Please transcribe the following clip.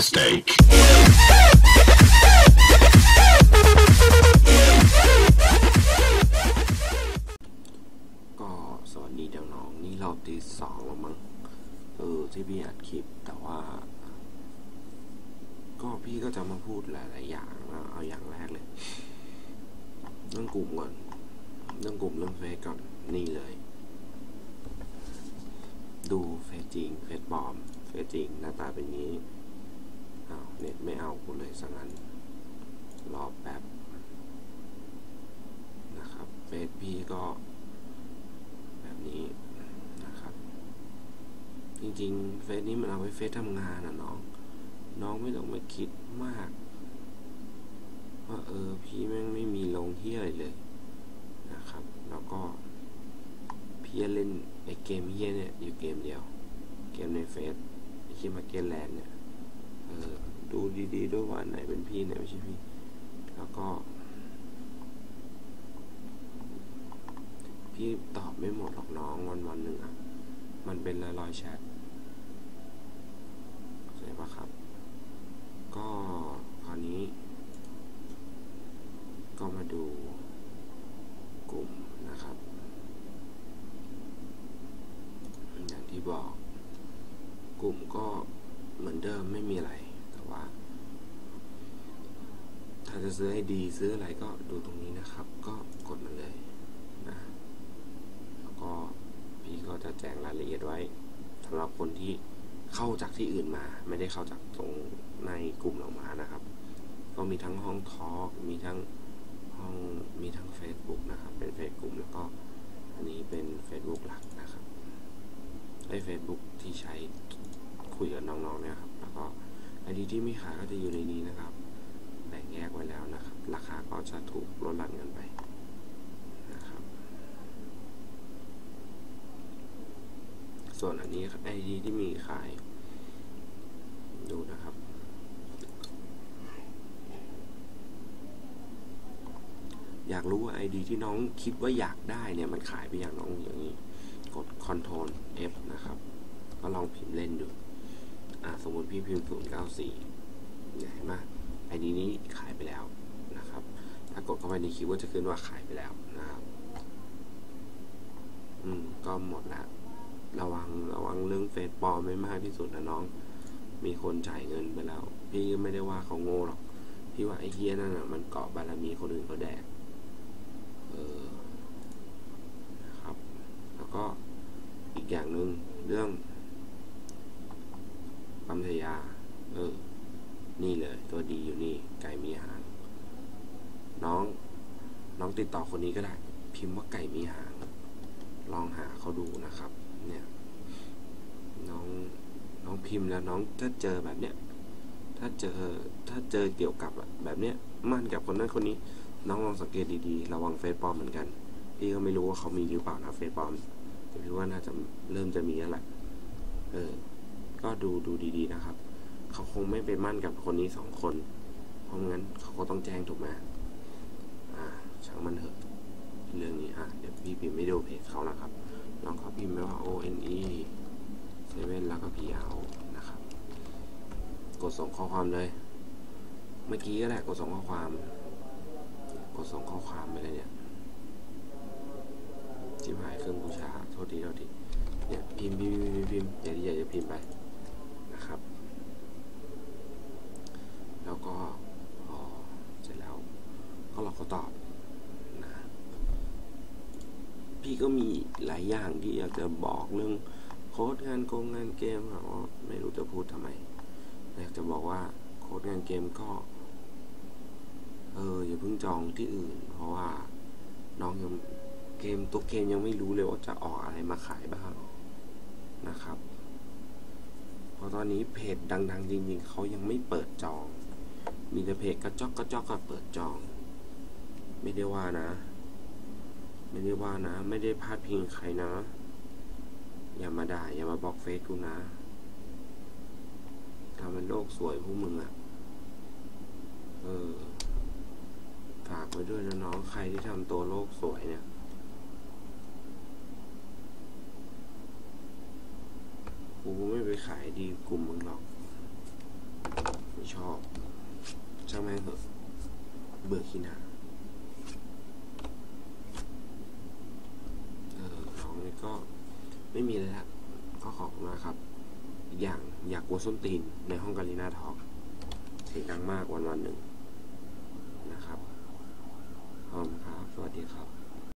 mistake. ก็สวัสดีน้องนี่เราตีสองแล้วมั้งเออที่พี่อัดคลิปแต่ว่าก็พี่ก็จะมาพูดหลายๆอย่างนะเอาอย่างแรกเลยเรื่องกลุ่มก่อนเรื่องกลุ่มเรื่องเฟซก่อนนี่เลยดูเฟซจริงเฟซปลอมเฟซจริงหน้าตาเป็นงี้ นี้อ้าเน็ตไม่เอากูเลยสังั้น รอแป๊บ นะครับเฟซพี่ก็ แบบนี้นะครับ จริงๆเฟซนี้มันเอาไว้เฟซทำงานนะน้อง น้องไม่ต้องไปคิดมาก ว่าเออพี่แม่งไม่มีลงที่อะไรเลยนะครับ แล้วก็พี่เล่นไอเกมเฮียเนี่ยอยู่เกมเดียว เกมในเฟซไอคิมาเกนแลนด์เนี่ย ดูดีๆด้วยว่าอันไหนเป็นพี่ไหนไม่ใช่พี่ แล้วก็ พี่ตอบไม่หมดหรอกน้องวันวันหนึ่งอะ มันเป็นร้อยร้อยๆแชทเข้าใจปะครับ ก็คราวนี้ ก็มาดูกลุ่มนะครับ อย่างที่บอก กลุ่มก็ เหมือนเดิมไม่มีอะไร แต่ว่า ถ้าจะซื้อให้ดีซื้ออะไรก็ดูตรงนี้นะครับ ก็กดมาเลยนะแล้วก็พี่ก็จะแจ้งรายละเอียดไว้สำหรับคนที่เข้าจากที่อื่นมา ไม่ได้เข้าจากตรงในกลุ่มเรามานะครับ ก็มีทั้งห้องทอล์กมีทั้งห้องมีทั้ง Facebook นะครับ เป็นเฟซกลุ่มแล้วก็อันนี้เป็น Facebook หลักนะครับไอ้ Facebook ที่ใช้ น้องๆเนี่ยครับ แล้วก็ไอดีที่มีขายก็จะอยู่ในนี้นะครับ แบ่งแยกไว้แล้วนะครับ ราคาก็จะถูกลดหลั่นกันไปนะครับส่วนอันนี้ไอดีที่มีขาย ดูนะครับอยากรู้ว่าไอดีที่น้องคิดว่าอยากได้เนี่ยมันขายไปอย่างน้องอย่างนี้ กด Ctrl F นะครับ ก็ลองพิมพ์เล่นดู สมมติพี่พิมพ์094เนี่เห็นไหมไอดีนี้ขายไปแล้วนะครับ ถ้ากดเข้าไปในคีย์เวิร์ดจะขึ้นว่าขายไปแล้วนะครับอืมก็หมดล้วระวังระวังเรื่องเฟซปลอมไม่มากที่สุดนะน้อง มีคนจ่ายเงินไปแล้ว พี่ก็ไม่ได้ว่าเขาโง่หรอก พี่ว่าไอ้เฮียนั่นน่ะมันเกาะบารมีคนอื่นเขาแดก เออ นะครับ แล้วก็อีกอย่างหนึ่งเรื่องปั๊มทยา เออ นี่เลย ตัวดีอยู่นี่ ไก่มีหาง น้อง น้องติดต่อคนนี้ก็ได้ พิมพ์ว่าไก่มีหาง ลองหาเขาดูนะครับ เนี่ย น้อง น้องพิมพ์แล้วน้องถ้าเจอแบบเนี้ย ถ้าเจอ ถ้าเจอเกี่ยวกับแบบเนี้ย มั่นกับคนนั้นคนนี้ น้องลองสังเกตดีๆ ระวังเฟซปลอมเหมือนกัน พี่ก็ไม่รู้ว่าเขามีหรือเปล่านะเฟซปลอมแต่พี่ว่าน่าจะเริ่มจะมีแล้วแหละ เออ ก็ดูดูดีๆนะครับ เขาคงไม่ไปมั่นกับคนนี้สองคน เพราะงั้นเขาก็ต้องแจ้งถูกไหมอ่าช่างมันเถอะ เรื่องนี้อะเดี๋ยวพี่พิมพ์ไม่ดูเพจเขานะครับลองเขาพิมพ์ไปว่า O N E เซเว่นแล้วก็ P R นะครับ กดส่งข้อความเลย เมื่อกี้ก็แหละกดส่งข้อความ กดส่งข้อความไปเลยเนี่ยจิบหายเครื่องบูชาโทษทีโทษทีเนี่ยพิมพ์พิมพ์พิมพ์พิมพ์อย่างที่อยาพิมพ์ไปนะครับ แล้วก็พอเสร็จแล้ว ก็รอเขาตอบนะ พี่ก็มีหลายอย่างที่อยากจะบอกเรื่องโค้ดงานโกงงานเกมอะว่าไม่รู้จะพูดทำไม อยากจะบอกว่าโค้ดงานเกมก็ เอออย่าเพิ่งจองที่อื่น เพราะว่าน้องยังเกมตัวเกมยังไม่รู้เลยว่าจะออกอะไรมาขายบ้างนะครับเพราะตอนนี้เพจดัง ๆ จริง ๆเขายังไม่เปิดจอง มีแต่เพจกระจอกกระจอกก็เปิดจอง ไม่ได้ว่านะ ไม่ได้ว่านะ ไม่ได้พาดพิงใครนะ อย่ามาด่าอย่ามาบอกเฟซกูนะทำเป็นโลกสวยพวกมึงอะ่ะ เออ ฝากไว้ด้วยนะน้องใครที่ทำตัวโลกสวยเนี่ยกูไม่ไปขายดีกลุ่มมึงหรอก ไม่ชอบช่างแม่งเถอะเบื่อขี้หนาเออน้องนี่ ก็ไม่มีเลยละก็ขอบมาครับ อย่างอยากกลัวส้นตีนในห้องการีนาทอกเสียงดังมากวันวันหนึ่งนะครับขอบคุณครับ สวัสดีครับ